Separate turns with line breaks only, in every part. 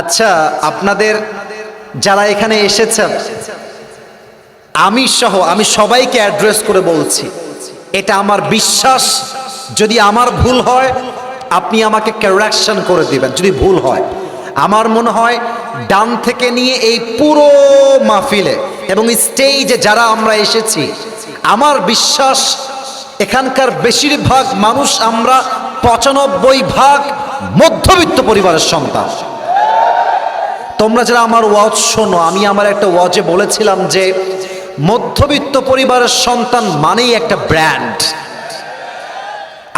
আচ্ছা আপনাদের যারা এখানে এসেছেন আমি সহ আমি সবাইকে অ্যাড্রেস করে বলছি, এটা আমার বিশ্বাস, যদি আমার ভুল হয়, আপনি আমাকে কারেকশন করে দিবেন, যদি ভুল হয়। আমার মনে হয়, ডান থেকে নিয়ে এই পুরো মাহফিলে এবং স্টেজে যারা আমরা এসেছি, আমার বিশ্বাস, এখানকার বেশিরভাগ মানুষ আমরা পঁচানব্বই ভাগ মধ্যবিত্ত পরিবারের সন্তান। তোমরা যারা আমার ওয়াজ শোনো, আমি আমার একটা ওয়াজে বলেছিলাম যে মধ্যবিত্ত পরিবারের সন্তান মানেই একটা ব্র্যান্ড।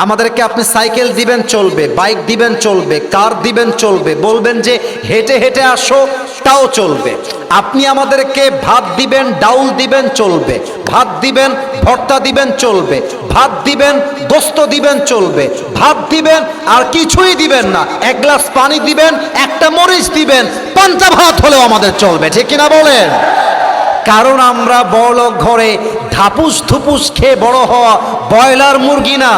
আমাদেরকে আপনি সাইকেল দিবেন, চলবে, বাইক দিবেন, চলবে, কার দিবেন, চলবে, বলবেন যে হেঁটে হেঁটে আসো, তাও চলবে। আপনি আমাদেরকে ভাত দিবেন, ডাউল দিবেন, চলবে। ভাত দিবেন, ভর্তা দিবেন, চলবে। ভাত দিবেন, গোস্ত দিবেন, চলবে। ভাত দিবেন, আর কিছুই দিবেন না। এক গ্লাস পানি দিবেন, একটা মরিচ দিবেন পান্তা ভাত হলেও আমাদের চলবে, ঠিক কিনা বলেন? কারণ আমরা বড় ঘরে ধাপুস ধুপুস খেয়ে বড় হওয়া ব্রয়লার মুরগি না।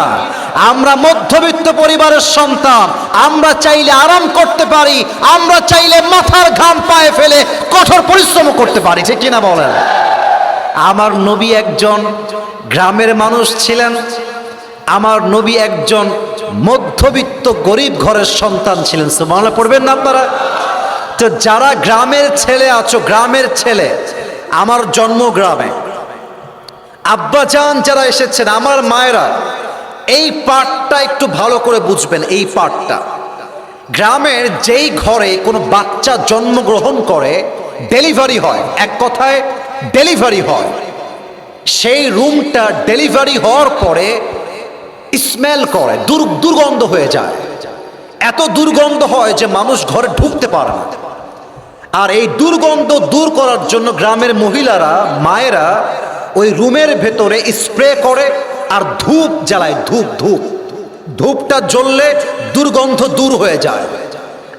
আমরা মধ্যবিত্ত পরিবারের সন্তান, আমরা চাইলে আরাম করতে পারি, আমরা চাইলে মাথার ঘাম পায়ে ফেলে কঠোর পরিশ্রম করতে পারি, ঠিক কিনা বলেন? আমার নবী একজন গ্রামের মানুষ ছিলেন, আমার নবী একজন মধ্যবিত্ত গরিব ঘরের সন্তান ছিলেন। সুবহানাল্লাহ, পড়বেন না আপনারা? তো যারা গ্রামের ছেলে আছো, গ্রামের ছেলে, আমার জন্ম গ্রামে আব্বাজান যারা এসেছেন, আমার মায়েরা, এই পার্টটা একটু ভালো করে বুঝবেন, এই পার্টটা গ্রামের যেই ঘরে কোনো বাচ্চা জন্মগ্রহণ করে, ডেলিভারি হয়, এক কথায় ডেলিভারি হয়, সেই রুমটা ডেলিভারি হওয়ার পরে স্মেল করে দুর দুর্গন্ধ হয়ে যায়। এত দুর্গন্ধ হয় যে মানুষ ঘরে ঢুকতে পারে না। আর এই দুর্গন্ধ দূর করার জন্য গ্রামের মহিলারা, মায়েরা ওই রুমের ভেতরে স্প্রে করে আর ধূপ জ্বালায়, ধূপ ধূপ। ধূপটা জ্বললে দুর্গন্ধ দূর হয়ে যায়।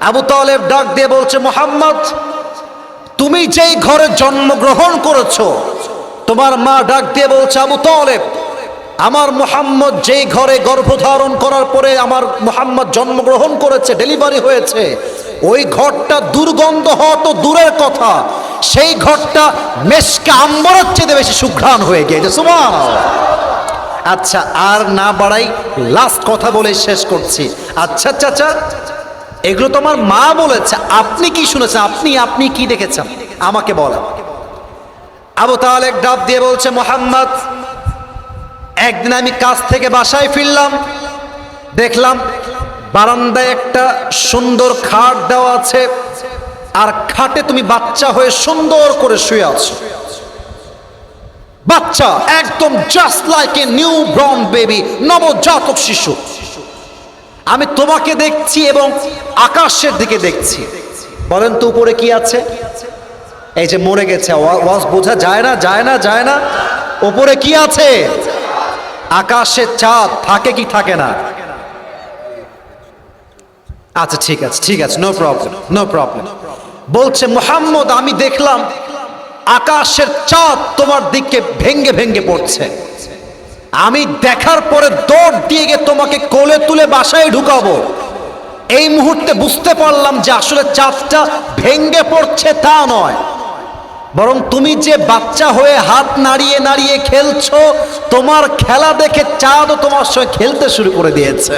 আবু তালেব ডাক দিয়ে বলছে, মোহাম্মদ, তুমি যেই ঘরে জন্মগ্রহণ করেছ, তোমার মা ডাক দিয়ে বলছে, আবু তালেব, আমার মোহাম্মদ যেই ঘরে গর্ভধারণ করার পরে আমার মোহাম্মদ জন্মগ্রহণ করেছে, ডেলিভারি হয়েছে ওই ঘরটা দুর্গন্ধ হওয়া তো দূরের কথা। সেই ঘরটা মেশকে আম্বরের চেয়ে বেশি সুঘ্রাণ হয়ে গিয়েছে। সুমান আচ্ছা আর না বাড়াই লাস্ট কথা বলে শেষ করছি। আচ্ছা চাচা এগুলো তো আমার মা বলেছে। আপনি কি শুনেছেন? আপনি আপনি কি দেখেছেন? আমাকে বলেন আবু তাহলে ডাব দিয়ে বলছে, মোহাম্মদ, একদিন আমি কাজ থেকে বাসায় ফিরলাম। দেখলাম বারান্দায় একটা সুন্দর খাট দেওয়া আছে, আর খাটে তুমি বাচ্চা হয়ে সুন্দর করে শুয়ে আছো। বাচ্চা একদম just like a new brown baby নবজাতক শিশু। আমি তোমাকে দেখছি এবং আকাশের দিকে দেখছি। বলেন তো উপরে কি আছে? এই যে মরে গেছে ওয়াজ বোঝা যায় না যায় না যায় না। উপরে কি আছে? আকাশের চাঁদ, থাকে কি থাকে না? আচ্ছা ঠিক আছে ঠিক আছে নো প্রবলেম নো প্রবলেম বলছে, মোহাম্মদ, আমি দেখলাম আকাশের চাঁদ তোমার দিকে ভেঙ্গে ভেঙ্গে পড়ছে। আমি দেখার পরে দৌড় দিয়ে গিয়ে তোমাকে কোলে তুলে বাসায় ঢুকাবো। এই মুহূর্তে বুঝতে পারলাম যে আসলে চাঁদটা ভেঙ্গে পড়ছে তা নয়। বরং তুমি যে বাচ্চা হয়ে হাত নাড়িয়ে নাড়িয়ে খেলছো, তোমার খেলা দেখে চাঁদও তোমার সঙ্গে খেলতে শুরু করে দিয়েছে।